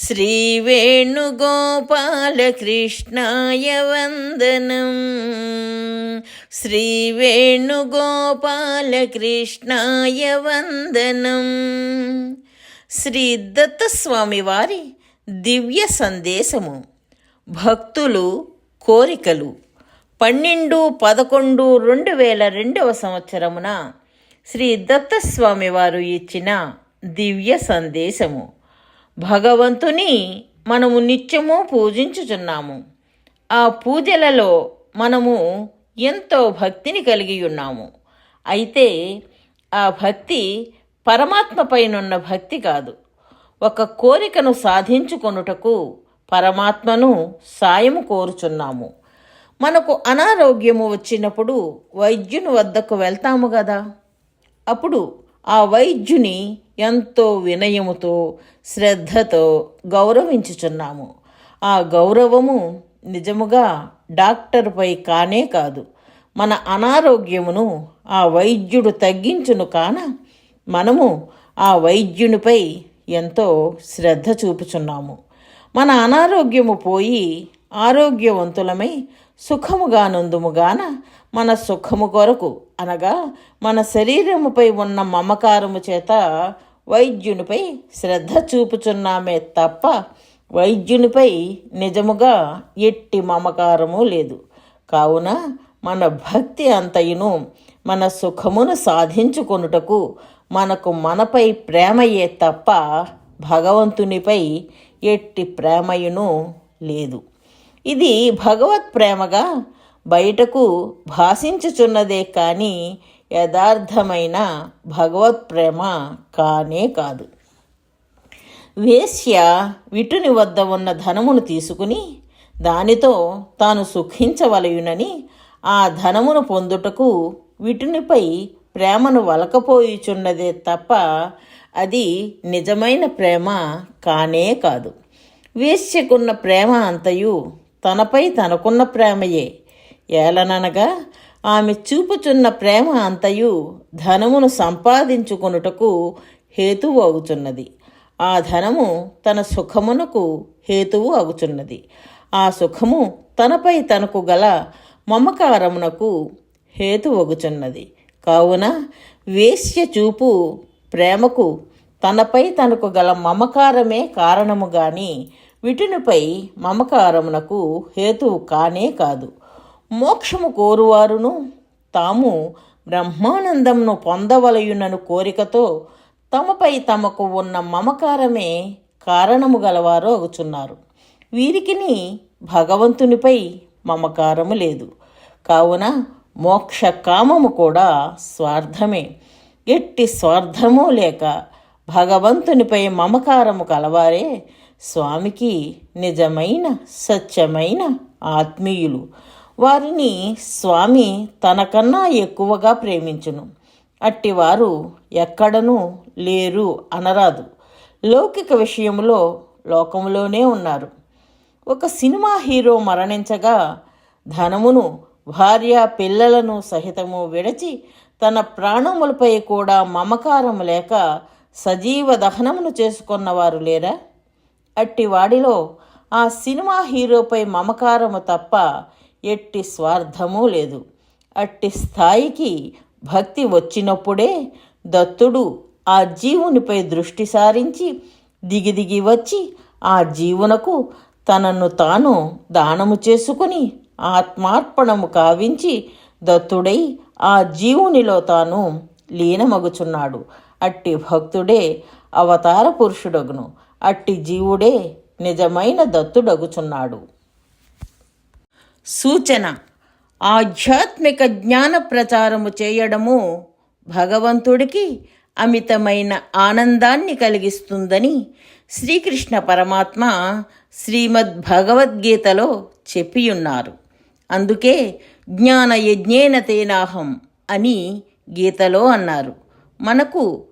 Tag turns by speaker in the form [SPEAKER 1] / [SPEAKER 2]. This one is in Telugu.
[SPEAKER 1] श्रीवेणुगोपालकृष्णाय वन्दनम् శ్రీవేణుగోపాలకృష్ణాయ వందనం శ్రీ దత్తస్వామి వారి దివ్య సందేశము భక్తులు కోరికలు పన్నెండు పదకొండు రెండు వేల రెండవ సంవత్సరమున శ్రీ దత్తస్వామి వారు ఇచ్చిన దివ్య సందేశము భగవంతుని మనము నిత్యము పూజించుచున్నాము. ఆ పూజలలో మనము ఎంతో భక్తిని కలిగి ఉన్నాము. అయితే ఆ భక్తి పరమాత్మ పైనున్న భక్తి కాదు. ఒక కోరికను సాధించుకొనుటకు పరమాత్మను సాయము కోరుచున్నాము. మనకు అనారోగ్యము వచ్చినప్పుడు వైద్యుని వద్దకు వెళ్తాము కదా అప్పుడు ఆ వైద్యుని ఎంతో వినయముతో శ్రద్ధతో గౌరవించుచున్నాము. ఆ గౌరవము నిజముగా డాక్టర్పై కానే కాదు. మన అనారోగ్యమును ఆ వైద్యుడు తగ్గించును కాన మనము ఆ వైద్యునిపై ఎంతో శ్రద్ధ చూపుచున్నాము. మన అనారోగ్యము పోయి ఆరోగ్యవంతులమై సుఖముగా నందుముగాన మన సుఖము కొరకు అనగా మన శరీరముపై ఉన్న మమకారము చేత వైద్యునిపై శ్రద్ధ చూపుచున్నామే తప్ప వైద్యునిపై నిజముగా ఎట్టి మమకారము లేదు. కావున మన భక్తి అంతయును మన సుఖమును సాధించుకొనుటకు మనకు మనపై ప్రేమయే తప్ప భగవంతునిపై ఎట్టి ప్రేమయును లేదు. ఇది భగవత్ ప్రేమగా బయటకు భాషించుచున్నదే కానీ యథార్థమైన భగవత్ ప్రేమ కానే కాదు. వేశ్య విటుని వద్ద ఉన్న ధనమును తీసుకుని దానితో తాను సుఖించవలయునని ఆ ధనమును పొందుటకు విటునిపై ప్రేమను వలకపోయిచున్నదే తప్ప అది నిజమైన ప్రేమ కానే కాదు. వేశ్యకున్న ప్రేమ అంతయు తనపై తనకున్న ప్రేమయే. ఏలననగా ఆమె చూపుచున్న ప్రేమ అంతయు ధనమును సంపాదించుకొనుటకు హేతువు అవుచున్నది. ఆ ధనము తన సుఖమునకు హేతువు అగుచున్నది ఆ సుఖము తనపై తనకు గల మమకారమునకు హేతువగుచున్నది కావున వేశ్య చూపు ప్రేమకు తనపై తనకు గల మమకారమే కారణము గాని విటునిపై మమకారమునకు హేతువు కానే కాదు. మోక్షము కోరువారును తాము బ్రహ్మానందంను పొందవలయునను కోరికతో తమపై తమకు ఉన్న మమకారమే కారణము గలవారు అగుచున్నారు వీరికిని భగవంతునిపై మమకారము లేదు. కావున మోక్ష కామము కూడా స్వార్థమే. ఎట్టి స్వార్థము లేక భగవంతునిపై మమకారము కలవారే స్వామికి నిజమైన సత్యమైన ఆత్మీయులు. వారిని స్వామి తనకన్నా ఎక్కువగా ప్రేమించును. అట్టివారు ఎక్కడనూ లేరు అనరాదు. లౌకిక విషయంలో లోకంలోనే ఉన్నారు. ఒక సినిమా హీరో మరణించగా ధనమును భార్య పిల్లలను సహితము విడచి తన ప్రాణములపై కూడా మమకారం లేక సజీవ దహనమును చేసుకున్నవారు లేరా? అట్టి వాడిలో ఆ సినిమా హీరోపై మమకారము తప్ప ఎట్టి స్వార్థము లేదు. అట్టి స్థాయికి భక్తి వచ్చినప్పుడే దత్తుడు ఆ జీవునిపై దృష్టి సారించి దిగి దిగి వచ్చి ఆ జీవునకు తనను తాను దానము చేసుకుని ఆత్మార్పణము కావించి దత్తుడై ఆ జీవునిలో తాను లీనమగుచున్నాడు. అట్టి భక్తుడే అవతార పురుషుడగును. అట్టి జీవుడే నిజమైన దత్తుడగుచున్నాడు. సూచన ఆధ్యాత్మిక జ్ఞాన ప్రచారము చేయడము భగవంతుడికి అమితమైన ఆనందాన్ని కలిగిస్తుందని శ్రీకృష్ణ పరమాత్మ శ్రీమద్ భగవద్గీతలో చెప్పియున్నారు. అందుకే జ్ఞాన యజ్ఞేన తేనాహం అని గీతలో అన్నారు. మనకు